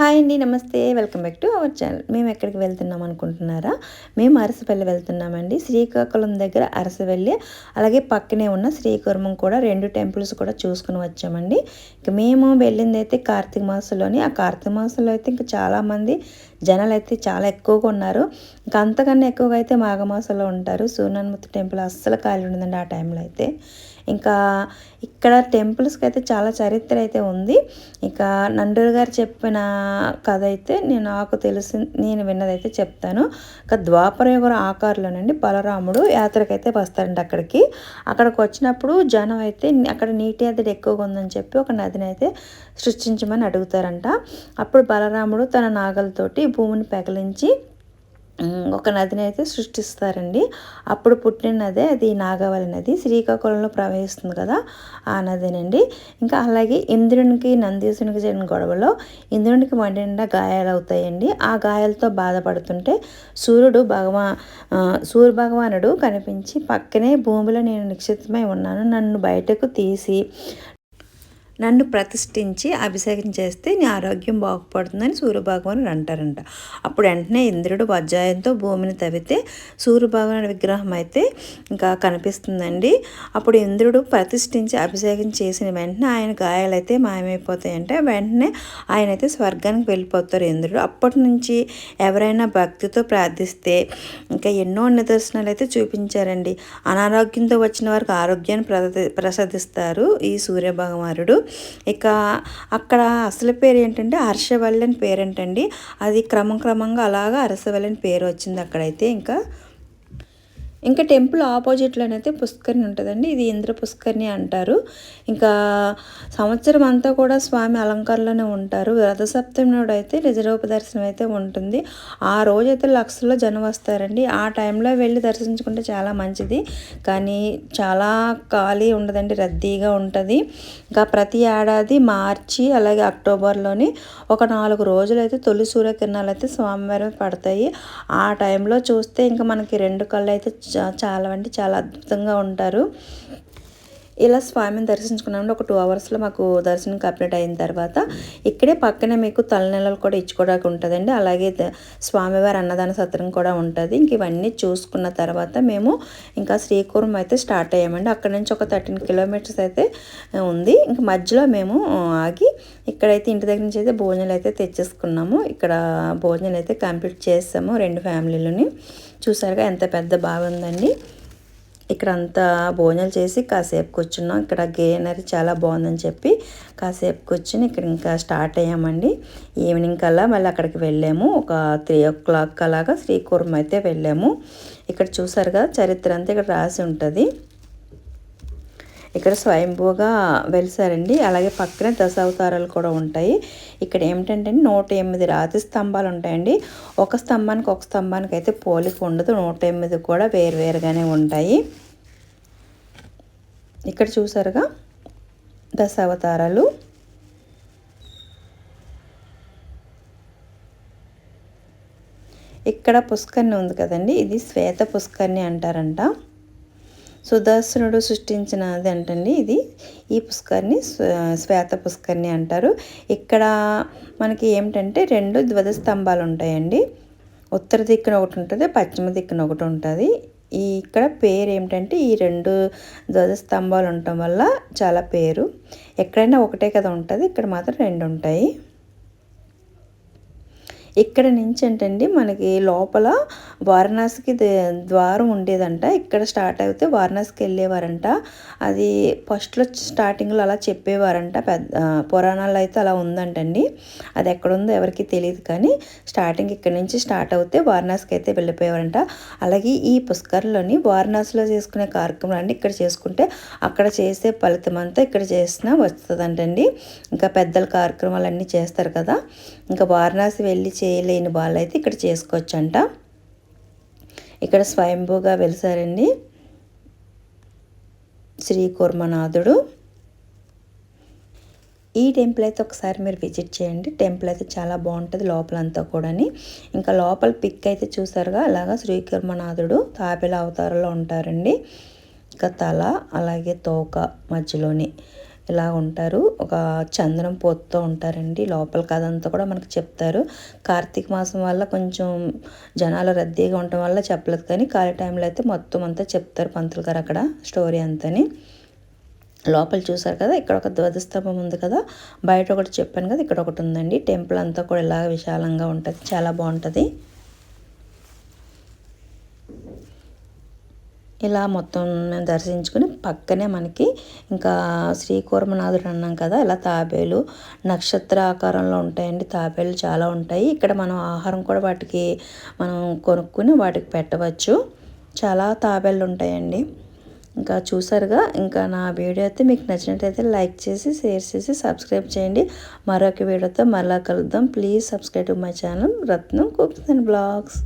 Hi అండి నమస్తే. Welcome back to our channel. మేము ఎక్కడికి వెళ్తున్నాం అనుకుంటున్నారా? మేము అరసపల్లి వెళ్తున్నామండి. శ్రీకాకుళం దగ్గర అరసవెల్లి అలాగే పక్కనే ఉన్న శ్రీకుర్మం కూడా రెండు టెంపుల్స్ కూడా చూసుకుని వచ్చామండి. ఇక మేము వెళ్ళింది అయితే కార్తీక మాసంలోని. ఆ కార్తీక మాసంలో అయితే ఇంకా చాలామంది జనాలు అయితే చాలా ఎక్కువగా ఉన్నారు. ఇంకా అంతకన్నా ఎక్కువగా అయితే మాఘమాసంలో ఉంటారు. సూర్యనమూర్తి టెంపుల్ అస్సలు ఖాళీ ఉండదండి ఆ టైంలో అయితే. ఇంకా ఇక్కడ టెంపుల్స్కి అయితే చాలా చరిత్ర అయితే ఉంది. ఇక నండూరు గారు చెప్పిన కథ అయితే నేను నాకు తెలిసి నేను విన్నదైతే చెప్తాను. ఇక ద్వాపరయుగం ఆకారంలోనండి బలరాముడు యాత్రకైతే వస్తారండి అక్కడికి. అక్కడికి వచ్చినప్పుడు జనం అయితే అక్కడ నీటి ఎద్దడి ఎక్కువగా ఉందని చెప్పి ఒక నదిని అయితే సృష్టించమని అడుగుతారంట. అప్పుడు బలరాముడు తన నాగలతోటి భూమిని పెకలించి ఒక నదిని అయితే సృష్టిస్తారండి. అప్పుడు పుట్టిన నదే అది నాగవల్లి నది. శ్రీకాకుళంలో ప్రవహిస్తుంది కదా ఆ నదినండి. ఇంకా అలాగే ఇంద్రునికి నందీసునికి జరిగిన గొడవలో ఇంద్రునికి మండిన గాయాలు అవుతాయండి. ఆ గాయాలతో బాధపడుతుంటే సూర్యుడు భగవా సూర్య భగవానుడు కనిపించి పక్కనే భూమిలో నేను నిక్షిప్తమై ఉన్నాను. నన్ను బయటకు తీసి నన్ను ప్రతిష్ఠించి అభిషేకం చేస్తే నీ ఆరోగ్యం బాగుపడుతుందని సూర్యభగవానుడు అంటారంట. అప్పుడు వెంటనే ఇంద్రుడు వజ్రాయంతో భూమిని తవ్వితే సూర్యభగవానుడి విగ్రహం అయితే ఇంకా కనిపిస్తుందండి. అప్పుడు ఇంద్రుడు ప్రతిష్ఠించి అభిషేకం చేసిన వెంటనే ఆయన గాయాలైతే మాయమైపోతాయంటే. వెంటనే ఆయన అయితే స్వర్గానికి వెళ్ళిపోతారు ఇంద్రుడు. అప్పటి నుంచి ఎవరైనా భక్తితో ప్రార్థిస్తే ఇంకా ఎన్నో నిదర్శనాలు అయితే చూపించారండి. అనారోగ్యంతో వచ్చిన వారికి ఆరోగ్యాన్ని ప్రసాదిస్తారు ఈ సూర్యభగవానుడు. ఇక అక్కడ అసలు పేరు ఏంటంటే హర్షవల్లి అని పేరేంటండి. అది క్రమం క్రమంగా అలాగా హర్షవల్లి అని పేరు వచ్చింది అక్కడైతే ఇంకా. ఇంకా టెంపుల్ ఆపోజిట్లోనైతే పుష్కరిణి ఉంటుందండి. ఇది ఇంద్ర పుష్కరిణి అంటారు. ఇంకా సంవత్సరం అంతా కూడా స్వామి అలంకారంలోనే ఉంటారు. రథసప్తమి నాడు అయితే నిజరూప దర్శనం అయితే ఉంటుంది. ఆ రోజైతే లక్షల్లో జనం వస్తారండి. ఆ టైంలో వెళ్ళి దర్శించుకుంటే చాలా మంచిది. కానీ చాలా ఖాళీ ఉండదండి. రద్దీగా ఉంటుంది. ఇంకా ప్రతి ఏడాది మార్చి అలాగే అక్టోబర్లోని ఒక నాలుగు రోజులు అయితే తొలి సూర్యకిరణాలు అయితే స్వామివారి పడతాయి. ఆ టైంలో చూస్తే ఇంకా మనకి రెండు కళ్ళు అయితే చాలా అంటే చాలా అద్భుతంగా ఉంటారు. ఇలా స్వామిని దర్శించుకున్నామంటే ఒక టూ అవర్స్లో మాకు దర్శనం కంప్లీట్ అయిన తర్వాత ఇక్కడే పక్కనే మీకు తలనెలలు కూడా ఇచ్చుకోవడానికి ఉంటుందండి. అలాగే స్వామివారి అన్నదాన సత్రం కూడా ఉంటుంది. ఇంక ఇవన్నీ చూసుకున్న తర్వాత మేము ఇంకా శ్రీకూరం అయితే స్టార్ట్ అయ్యామండి. అక్కడ నుంచి ఒక థర్టీన్ కిలోమీటర్స్ అయితే ఉంది. ఇంక మధ్యలో మేము ఆగి ఇక్కడైతే ఇంటి దగ్గర నుంచి అయితే భోజనాలు అయితే తెచ్చేసుకున్నాము. ఇక్కడ భోజనాలు అయితే కంప్లీట్ చేస్తాము రెండు ఫ్యామిలీలని. చూసారుగా ఎంత పెద్ద బాగుందండి. ఇక్కడ అంతా భోజనాలు చేసి కాసేపు కూర్చున్నాం. ఇక్కడ గ్రీనరీ చాలా బాగుందని చెప్పి కాసేపు కూర్చుని ఇక్కడ ఇంకా స్టార్ట్ అయ్యామండి. ఈవినింగ్ కల్లా మళ్ళీ అక్కడికి వెళ్ళాము. ఒక త్రీ ఓ క్లాక్ అలాగా శ్రీకూర్మ అయితే వెళ్ళాము. ఇక్కడ చూసారుగా చరిత్ర అంతా ఇక్కడ రాసి ఉంటుంది. ఇక్కడ స్వయంభూగా వెలిసారండి. అలాగే పక్కనే దశావతారాలు కూడా ఉంటాయి. ఇక్కడ ఏమిటంటే నూట ఎనిమిది రాతి స్తంభాలు ఉంటాయండి. ఒక స్తంభానికి ఒక స్తంభానికి అయితే పోలిక ఉండదు. నూట ఎనిమిది కూడా వేరువేరుగానే ఉంటాయి. ఇక్కడ చూసారుగా దశావతారాలు. ఇక్కడ పుష్కర్ణి ఉంది కదండి. ఇది శ్వేత పుష్కర్ణి అంటారంట. సుదర్శనుడు సృష్టించినది అంటండి ఇది. ఈ పుష్కర్ని శ్వేత పుష్కర్ని అంటారు. ఇక్కడ మనకి ఏమిటంటే రెండు ధ్వజస్తంభాలు ఉంటాయండి. ఉత్తర దిక్కున ఒకటి ఉంటుంది పశ్చిమ దిక్కున ఒకటి ఉంటుంది. ఈ ఇక్కడ పేరు ఏమిటంటే ఈ రెండు ధ్వజస్తంభాలు ఉండటం వల్ల చాలా పేరు. ఎక్కడైనా ఒకటే కదా ఉంటుంది ఇక్కడ మాత్రం రెండు ఉంటాయి. ఇక్కడ నుంచి ఏంటండి మనకి లోపల వారణాసికి ద్వారం ఉండేదంట. ఇక్కడ స్టార్ట్ అయితే వారణాసికి వెళ్ళేవారంట. అది ఫస్ట్లో స్టార్టింగ్లో అలా చెప్పేవారంట. పెద్ద పురాణాలు అయితే అలా ఉందంటండి. అది ఎక్కడుందో ఎవరికి తెలియదు కానీ స్టార్టింగ్ ఇక్కడ నుంచి స్టార్ట్ అవుతే వారణాసికి అయితే వెళ్ళిపోయేవారంట. అలాగే ఈ పుష్కర్లోని వారణాసిలో చేసుకునే కార్యక్రమాలన్నీ ఇక్కడ చేసుకుంటే అక్కడ చేసే ఫలితం అంతా ఇక్కడ చేసినా వస్తుందంటండి. ఇంకా పెద్దల కార్యక్రమాలు అన్నీ చేస్తారు కదా. ఇంకా వారణాసి వెళ్ళి చేయలేని వాళ్ళు అయితే ఇక్కడ చేసుకోవచ్చంట. ఇక్కడ స్వయంభూగా వెలిసారండి శ్రీ కూర్మనాథుడు. ఈ టెంపుల్ అయితే ఒకసారి మీరు విజిట్ చేయండి. టెంపుల్ అయితే చాలా బాగుంటుంది లోపలంతా కూడాని. ఇంకా లోపల పిక్ అయితే చూసారుగా అలాగా శ్రీకర్మనాథుడు తాపిల అవతారంలో ఉంటారండి. ఇంకా తల అలాగే తోక మధ్యలోని ఇలా ఉంటారు. ఒక చందనం పోతూ ఉంటారండి. లోపల కథ అంతా కూడా మనకు చెప్తారు. కార్తీక మాసం వల్ల కొంచెం జనాలు రద్దీగా ఉండటం వల్ల చెప్పలేదు కానీ ఖాళీ టైంలో అయితే మొత్తం అంతా చెప్తారు పంతులు గారు అక్కడ స్టోరీ అంతని. లోపల చూసారు కదా ఇక్కడ ఒక ధ్వజస్తంభం ఉంది కదా బయట ఒకటి చెప్పాను కదా ఇక్కడ ఒకటి ఉందండి. టెంపుల్ అంతా కూడా ఇలా విశాలంగా ఉంటుంది. చాలా బాగుంటుంది. ఇలా మొత్తం దర్శించుకుని పక్కనే మనకి ఇంకా శ్రీకూర్మనాథుడు అన్నాం కదా ఇలా తాబేలు నక్షత్ర ఆకారంలో ఉంటాయండి. తాబేలు చాలా ఉంటాయి. ఇక్కడ మనం ఆహారం కూడా వాటికి మనం కొనుక్కుని వాటికి పెట్టవచ్చు. చాలా తాబేళ్ళు ఉంటాయండి. ఇంకా చూసారుగా ఇంకా నా వీడియో అయితే మీకు నచ్చినట్టయితే లైక్ చేసి షేర్ చేసి సబ్స్క్రైబ్ చేయండి. మరొక వీడియోతో మరలా కలుద్దాం. Please subscribe to my channel Ratnam cooks and blogs.